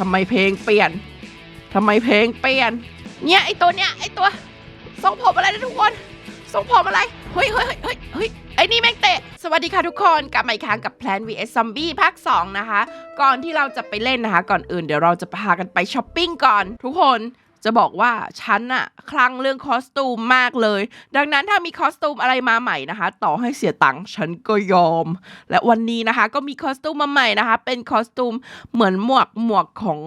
ทำไมเพลงเปลี่ยนทำไมเพลงเปลี่ยน เนี่ยไอตัวเนี่ยไอตัวทรงผมอะไรนะทุกคนทรงผมอะไรเฮ้ยเฮ้ยเฮ้ยเฮ้ยไอ้นี่แม่งเตะ สวัสดีค่ะทุกคนกลับมาอีกครั้งกับ Plan vs Zombie ภาค 2 นะคะ ก่อนที่เราจะไปเล่นนะคะ ก่อนอื่นเดี๋ยวเราจะพากันไปช้อปปิ้งก่อน ทุกคน จะบอกว่าฉันอะคลั่งเรื่องคอสตูมมากเลย ดังนั้นถ้ามีคอสตูมอะไรมาใหม่นะคะ ต่อให้เสียตังค์ฉันก็ยอม และวันนี้นะคะ ก็มีคอสตูมมาใหม่นะคะ เป็นคอสตูมเหมือนหมวกหมวกของ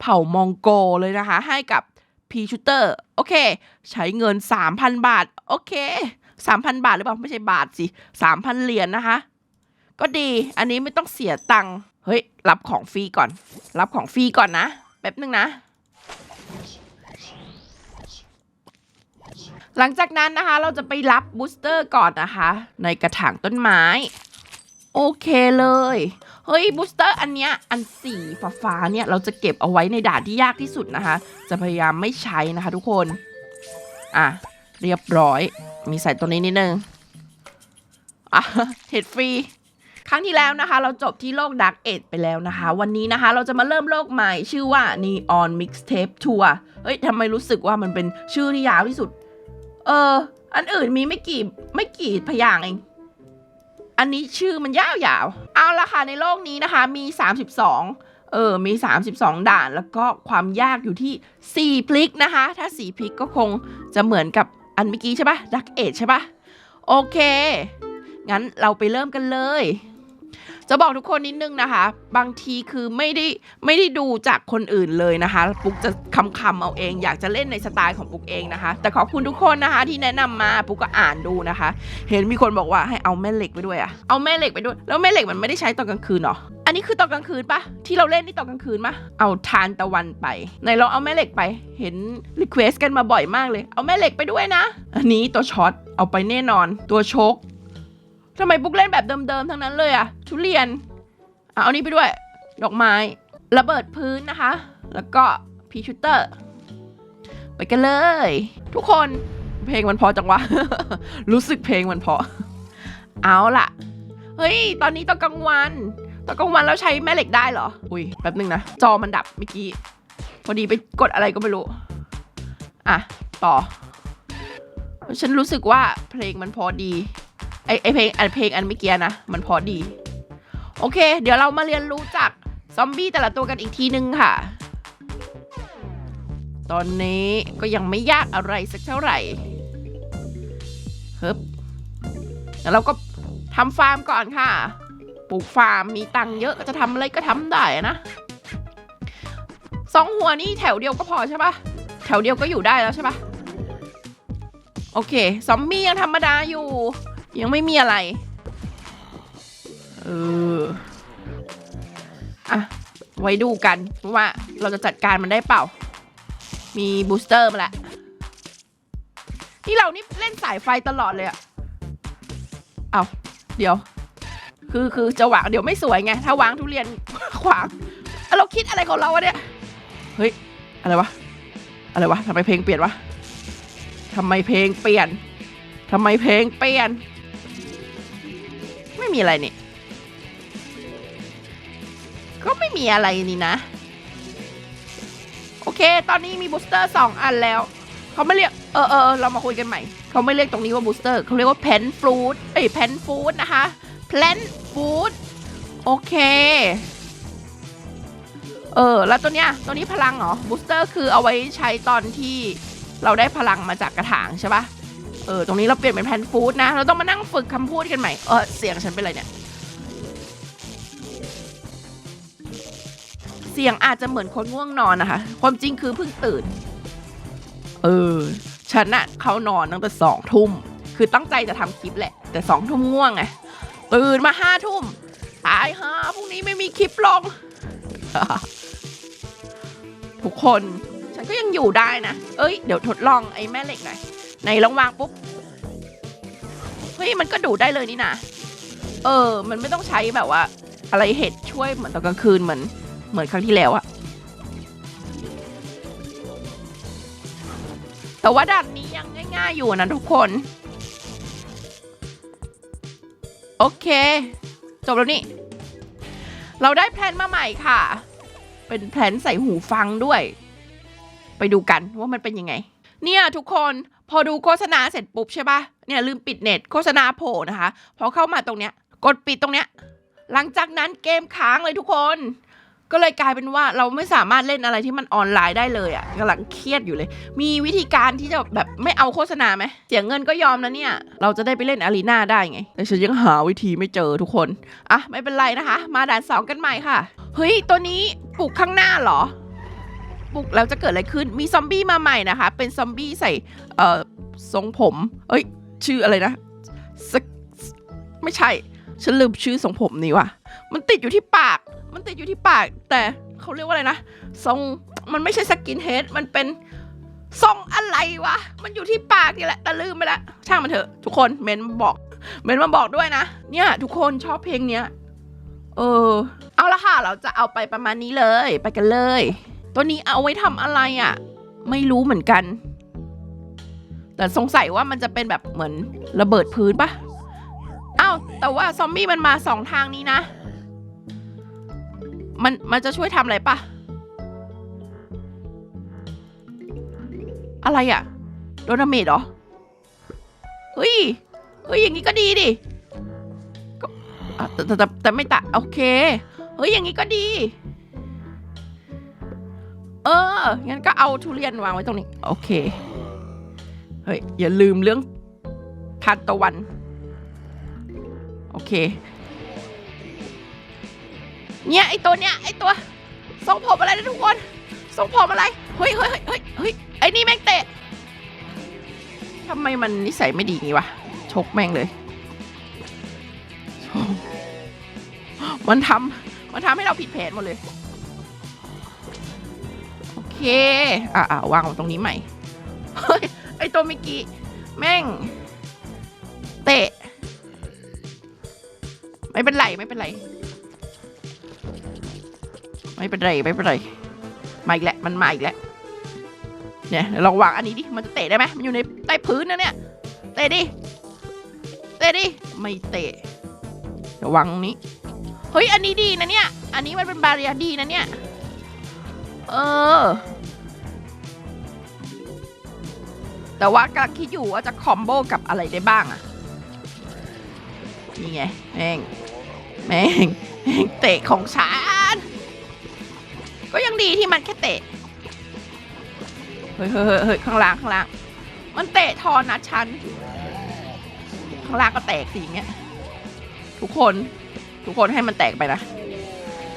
เผ่ามองโกเลยนะคะ ให้กับพีชูเตอร์โอเค ใช้เงิน 3,000 บาท โอเค 3,000 บาทหรือเปล่า ไม่ใช่บาทสิ 3,000 เหรียญนะคะ ก็ดีอันนี้ไม่ต้องเสียตังค์เฮ้ย รับของฟรีก่อน รับของฟรีก่อนนะแป๊บนึงนะ หลังจากนั้นนะคะเราจะไปรับบูสเตอร์ก่อนนะคะ ในกระถางต้นไม้ โอเคเลย เฮ้ยบูสเตอร์อันเนี้ยอันสีฟ้าเนี่ยเราจะเก็บเอาไว้ในด่านที่ยากที่สุดนะคะ จะพยายามไม่ใช้นะคะทุกคน อะ เรียบร้อย มีใส่ตัวนี้นิดนึงอะเห็ดฟรีครั้งที่แล้วนะคะ เราจบที่โลกดักเอ็ดไปแล้วนะคะ วันนี้นะคะเราจะมาเริ่มโลกใหม่ ชื่อว่า Neon Mixtape Tour เฮ้ยทำไมรู้สึกว่ามันเป็นชื่อที่ยาวที่สุด เออ อันอื่นมีไม่กี่ไม่กี่พยางค์เอง อันนี้ชื่อมันยาวๆเอาละค่ะในโลกนี้นะคะ มี 32 เออ มี 32 ด่านแล้วก็ความยากอยู่ที่ 4 พลิกนะคะ ถ้า 4 พลิกก็คงจะเหมือนกับอันเมื่อกี้ใช่ปะดักเอทใช่ปะโอเค งั้นเราไปเริ่มกันเลย จะบอกทุกคนนิดนึงนะคะ บางทีคือไม่ได้ไม่ได้ดูจากคนอื่นเลยนะคะ ปุ๊กจะคำคำเอาเอง อยากจะเล่นในสไตล์ของปุ๊กเองนะคะ แต่ขอบคุณทุกคนนะคะที่แนะนำมาปุ๊กก็อ่านดูนะคะ เห็นมีคนบอกว่าให้เอาแม่เหล็กไปด้วยอะเอาแม่เหล็กไปด้วย แล้วแม่เหล็กมันไม่ได้ใช้ตอนกลางคืนเหรออันนี้คือตอนกลางคืนปะที่เราเล่นนี่ตอนกลางคืนปะเอาทานตะวันไปไหนลองเอาแม่เหล็กไป เห็นรีเควสกันมาบ่อยมากเลย เอาแม่เหล็กไปด้วยนะ อันนี้ตัวช็อตเอาไปแน่นอน ตัวโชก ทำไมปุ๊กเล่นแบบเดิมๆทั้งนั้นเลยอะทุเรียนเอะเอานี้ไปด้วย ดอกไม้ ระเบิดพื้นนะคะ แล้วก็พีชูเตอร์ ไปกันเลย ทุกคนเพลงมันพอจังวะ รู้สึกเพลงมันพอ เอาล่ะ เฮ้ย ตอนนี้ตอนกลางวัน ตอนกลางวันแล้วใช้แม่เหล็กได้เหรอ อุ้ย แป๊บนึงนะ จอมันดับเมื่อกี้ พอดีไปกดอะไรก็ไม่รู้ อะ ต่อ ฉันรู้สึกว่าเพลงมันพอดี ไอไอเพลงอันเพลงอันเมื่อกี้นะ มันพอดี โอเค เดี๋ยวเรามาเรียนรู้จากซอมบี้แต่ละตัวกันอีกทีนึงค่ะ ตอนนี้ก็ยังไม่ยากอะไรสักเท่าไหร่เฮึบแล้วเราก็ทำฟาร์มก่อนค่ะ ปลูกฟาร์มมีตังค์เยอะก็จะทำอะไรก็ทำได้นะสองหัวนี่แถวเดียวก็พอใช่ปะแถวเดียวก็อยู่ได้แล้วใช่ปะโอเค ซอมบี้ยังธรรมดาอยู่ ยังไม่มีอะไร เออ อะ ไว้ดูกันว่าเราจะจัดการมันได้เปล่า มีบูสเตอร์มาแล้วที่เรานี่เล่นสายไฟตลอดเลยอะเอาเดี๋ยว คือคือจะวางเดี๋ยวไม่สวยไง ถ้าวางทุเรียนขวางอะเราคิดอะไรของเราวะเนี่ย เฮ้ย อะไรวะ อะไรวะทำไมเพลงเปลี่ยนวะทำไมเพลงเปลี่ยนทำไมเพลงเปลี่ยน มีอะไรนี่ ก็ไม่มีอะไรนี่นะ โอเค ตอนนี้มีบูสเตอร์สองอันแล้ว เขาไม่เรียก เออเออเรามาคุยกันใหม่ เขาไม่เรียกตรงนี้ว่าบูสเตอร์ เขาเรียกว่าเพนฟลูดเอ้ยเพนฟูดนะคะเพนฟูดโอเค เออ แล้วตัวเนี้ย ตัวนี้พลังเหรอ บูสเตอร์คือเอาไว้ใช้ตอนที่เราได้พลังมาจากกระถางใช่ปะ เออ ตรงนี้เราเปลี่ยนเป็นแพนฟูดนะ เราต้องมานั่งฝึกคำพูดกันใหม่ เออ เสียงฉันเป็นไรเนี่ย เสียงอาจจะเหมือนคนง่วงนอนนะคะ ความจริงคือเพิ่งตื่น เออ ฉันน่ะเขานอนตั้งแต่สองทุ่ม คือตั้งใจจะทำคลิปแหละ แต่สองทุ่มง่วงไง ตื่นมาห้าทุ่มตายฮะพรุ่งนี้ไม่มีคลิปลง ทุกคน ฉันก็ยังอยู่ได้นะ เอ้ย เดี๋ยวทดลองไอ้แม่เหล็กหน่อย ในลองวางปุ๊บ เฮ้ย มันก็ดูดได้เลยนี่นะ เออ มันไม่ต้องใช้แบบว่า อะไรเห็ดช่วยเหมือนตอนกลางคืนเหมือน เหมือนครั้งที่แล้วอะแต่ว่าด่านนี้ยังง่าย ๆ อยู่นะทุกคน โอเค จบแล้วนี่ เราได้แพลนมาใหม่ค่ะ เป็นแผนใส่หูฟังด้วย ไปดูกันว่ามันเป็นยังไง เนี่ยทุกคน พอดูโฆษณาเสร็จปุ๊บใช่ปะเนี่ยลืมปิดเน็ตโฆษณาโผล่นะคะ พอเข้ามาตรงเนี้ย กดปิดตรงเนี้ย หลังจากนั้นเกมค้างเลยทุกคน ก็เลยกลายเป็นว่าเราไม่สามารถเล่นอะไรที่มันออนไลน์ได้เลยอะ่ะกำลังเครียดอยู่เลย มีวิธีการที่จะแบบไม่เอาโฆษณาไหมเสียเงินก็ยอมนะเนี่ย เราจะได้ไปเล่นอารีนาได้ไง แต่ฉันยังหาวิธีไม่เจอทุกคน อะไม่เป็นไรนะคะ มาด่านสองกันใหม่ค่ะ เฮ้ยตัวนี้ปลุกข้างหน้าเหรอ ปลุกแล้วจะเกิดอะไรขึ้น มีซอมบี้มาใหม่นะคะ เป็นซอมบี้ใส่เอ่อทรงผม เอ้ย ชื่ออะไรนะสไม่ใช่ ฉันลืมชื่อทรงผมนี้ว่ะ มันติดอยู่ที่ปาก มันติดอยู่ที่ปาก แต่เขาเรียกว่าอะไรนะ ทรง มันไม่ใช่สกินเฮด มันเป็นทรงอะไรวะ มันอยู่ที่ปากนี่แหละ แต่ลืมไปละ ช่างมันเถอะ ทุกคน เมนบอก เมนมาบอกด้วยนะ เนี่ย ทุกคนชอบเพลงเนี้ย เออ เอาละค่ะ เราจะเอาไปประมาณนี้เลย ไปกันเลย ตัวนี้เอาไว้ทำอะไรอะ่ะ ไม่รู้เหมือนกัน แต่สงสัยว่ามันจะเป็นแบบเหมือนระเบิดพื้นปะอ้าวแต่ว่าซอมบี้มันมาสองทางนี้นะ มันมันจะช่วยทำอะไรปะอะไรอะโดนาเมดเหรอ เฮ้ย เฮ้ย อย่างนี้ก็ดีดิแต่แต่แต่แต่ไม่ตะโอเค เฮ้ย อย่างนี้ก็ดี เออ งั้นก็เอาทุเรียนวางไว้ตรงนี้ โอเค เฮ้ย อย่าลืมเรื่องทานตะวัน โอเค เนี่ยไอตัวเนี้ยไอตัวทรงผมอะไรนะทุกคนทรงผมอะไร เฮ้ยเฮ้ยเฮ้ยเฮ้ยไอนี่แม่งเตะทำไมมันนิสัยไม่ดีงี้วะ ชกแม่งเลย มันทำมันทำให้เราผิดแผนหมดเลย เค อะอะวางตรงนี้ใหม่ เฮ้ย ไอตัวเมื่อกี้ แม่ง เตะ ไม่เป็นไรไม่เป็นไร ไม่เป็นไรไม่เป็นไร มาอีกแล้วมันมาอีกแล้ว เนี่ยเดี๋ยวลองวางอันนี้ดิ มันจะเตะได้ไหมมันอยู่ในใต้พื้นนะเนี่ย เตะดิ เตะดิ ไม่เตะเดี๋ยววางตรงนี้ เฮ้ย อันนี้ดีนะเนี่ย อันนี้มันเป็นบาเรียดีนะเนี่ย เออ แต่ว่ากำลังคิดอยู่ว่าจะคอมโบกับอะไรได้บ้างอะนี่ไงแม่งแม่งเตะของฉัน ก็ยังดีที่มันแค่เตะ เฮ้ยเฮ้ยเฮ้ยเฮ้ยข้างล่างข้างล่าง มันเตะทอนนะฉัน ข้างล่างก็แตกสิอย่างเงี้ย ทุกคน ทุกคนให้มันแตกไปนะ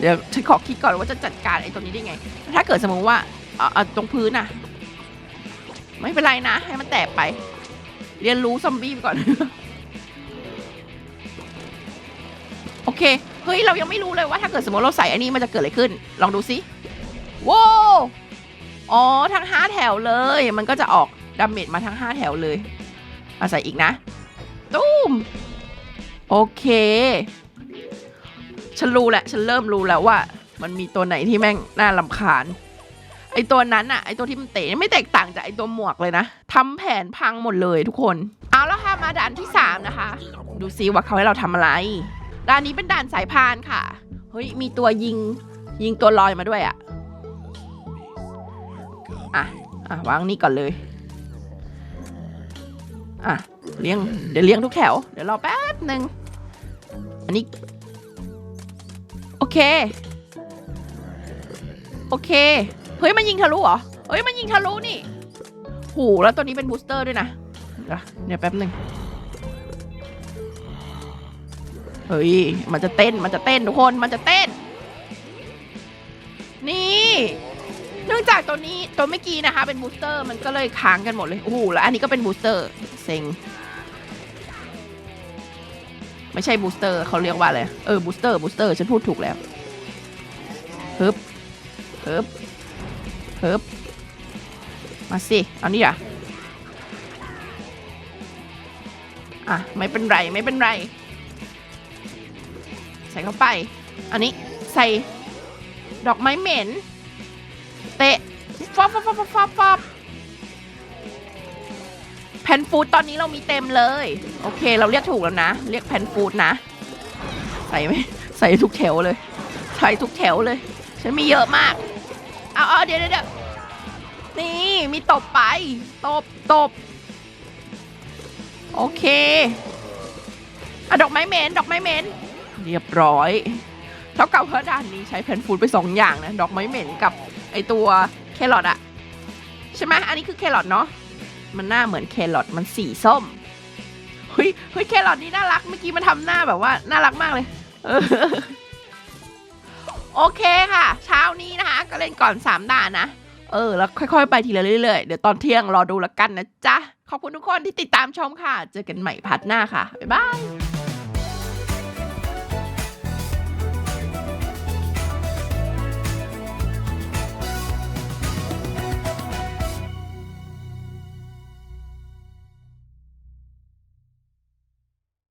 เดี๋ยวฉันขอคิดก่อนว่าจะจัดการไอ้ตัวนี้ได้ไง ถ้าเกิดสมมติว่าเอาเอาตรงพื้นน่ะไม่เป็นไรนะ ให้มันแตกไป เรียนรู้ซอมบี้ไปก่อน โอเค เฮ้ย เรายังไม่รู้เลยว่าถ้าเกิดสมมติเราใส่อันนี้มันจะเกิดอะไรขึ้น ลองดูสิว้าวอ๋อทั้งห้าแถวเลย มันก็จะออกดาเมจมาทั้งห้าแถวเลยอาใส่อีกนะ ตุ้ม โอเค ฉันรู้แหละ ฉันเริ่มรู้แล้วว่า มันมีตัวไหนที่แม่งน่าลำคาญ ไอตัวนั้นอะไอตัวที่มันเตะไม่แตกต่างจากไอตัวหมวกเลยนะทำแผนพังหมดเลยทุกคน เอาแล้วค่ะมาด่านที่สามนะคะ ดูซิว่าเขาให้เราทำอะไร ด่านนี้เป็นด่านสายพานค่ะ เฮ้ยมีตัวยิงยิงตัวลอยมาด้วยอะอะอะวางนี่ก่อนเลย อะเลี้ยงเดี๋ยวเลี้ยงทุกแถว เดี๋ยวรอแป๊บหนึ่งอันนี้ เค โอเค เฮ้ย มันยิงทะลุเหรอ เฮ้ย มันยิงทะลุนี่หูแล้วตัวนี้เป็นบูสเตอร์ด้วยนะเดี๋ยวเดี๋ยวแป๊บหนึ่งเฮ้ย มันจะเต้น มันจะเต้นทุกคน มันจะเต้น นี่ เนื่องจากตัวนี้ตัวเมื่อกี้นะคะ เป็นบูสเตอร์ มันก็เลยค้างกันหมดเลย โอ้โห แล้วอันนี้ก็เป็นบูสเตอร์ เซ็ง ไม่ใช่บูสเตอร์เขาเรียกว่าอะไร เออบูสเตอร์บูสเตอร์ฉันพูดถูกแล้วฮึบฮึบฮึบมาสิ เอานี่อะอะ ไม่เป็นไรไม่เป็นไร ใส่เข้าไป อันนี้ใส่ดอกไม้เหม็น เตะฟอบฟอบฟอบฟอบฟอบฟอบ แพนฟูดตอนนี้เรามีเต็มเลย โอเค เราเรียกถูกแล้วนะ เรียกแพนฟูดนะ ใส่ไหมใส่ทุกแถวเลย ใส่ทุกแถวเลย ฉันมีเยอะมากเอาเอาเดี๋ยวเดี๋ยวเดี๋ยวนี่มีตบไป ตบตบ โอเคอะดอกไม้เมนดอกไม้เมนเรียบร้อยเท่ากับว่าด่านนี้ใช้แพนฟูดไปสองอย่างนะ ดอกไม้เหม็นกับไอตัวแครอทอะใช่ไหมอันนี้คือแครอทเนาะ มันหน้าเหมือนแครอทมันสีส้มเฮ้ยเฮ้ยแครอทนี่น่ารักเมื่อกี้มันทำหน้าแบบว่าน่ารักมากเลยโอเคค่ะ เช้านี้นะคะ ก็เล่นก่อน 3 ด่านนะ เออ แล้วค่อยๆ ไปทีละเรื่อยๆ เดี๋ยวตอนเที่ยงรอดูละกันนะจ๊ะ ขอบคุณทุกคนที่ติดตามชมค่ะ เจอกันใหม่พัดหน้าค่ะ บ๊ายบาย